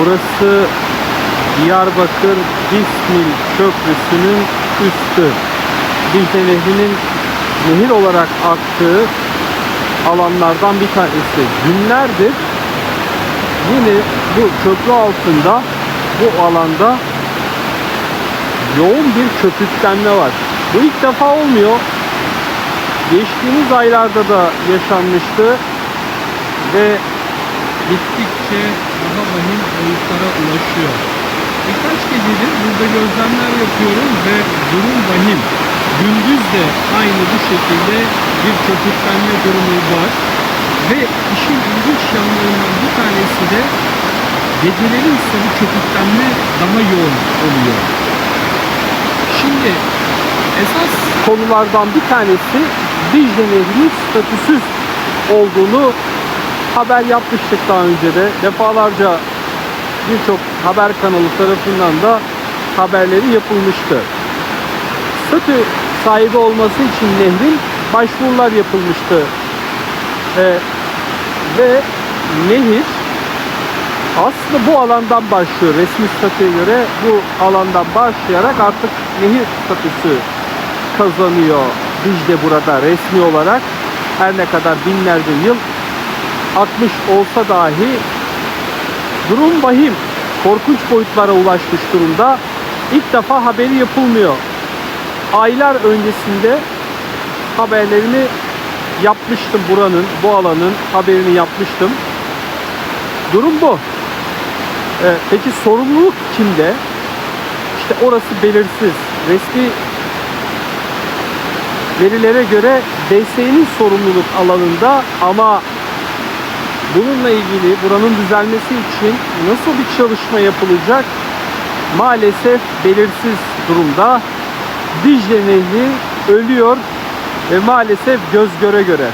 Burası Diyarbakır Bismil Köprüsü'nün üstü. Dicle Nehri'nin nehir olarak aktığı alanlardan bir tanesi. Günlerdir yine bu köprü altında bu alanda yoğun bir köpüklenme var. Bu ilk defa olmuyor. Geçtiğimiz aylarda da yaşanmıştı ve gittikçe daha vahim boyutlara ulaşıyor. Birkaç gecedir burada gözlemler yapıyorum ve durum vahim. Gündüz de aynı bu şekilde bir köpüklenme durumu var. Ve işin ilginç yanlarından bir tanesi de geceleri ise bu köpüklenme daha yoğun oluyor. Şimdi esas konulardan bir tanesi Dicle Nehri'nin statüsüz olduğunu haber yapmıştık daha önce de. Defalarca birçok haber kanalı tarafından da haberleri yapılmıştı. Statü sahibi olması için nehrin başvurular yapılmıştı. Ee, ve nehir aslında bu alandan başlıyor. Resmi statüye göre bu alandan başlayarak artık nehir statüsü kazanıyor Dicle burada resmi olarak. Her ne kadar binlerce yıl akmış olsa dahi durum vahim. Korkunç boyutlara ulaşmış durumda. İlk defa haberi yapılmıyor. Aylar öncesinde haberlerini yapmıştım buranın, bu alanın haberini yapmıştım. Durum bu. Ee, peki sorumluluk kimde? İşte orası belirsiz. Resmi verilere göre DSE'nin sorumluluk alanında ama bununla ilgili buranın düzelmesi için nasıl bir çalışma yapılacak maalesef belirsiz durumda. Dicle Nehri ölüyor ve maalesef göz göre göre.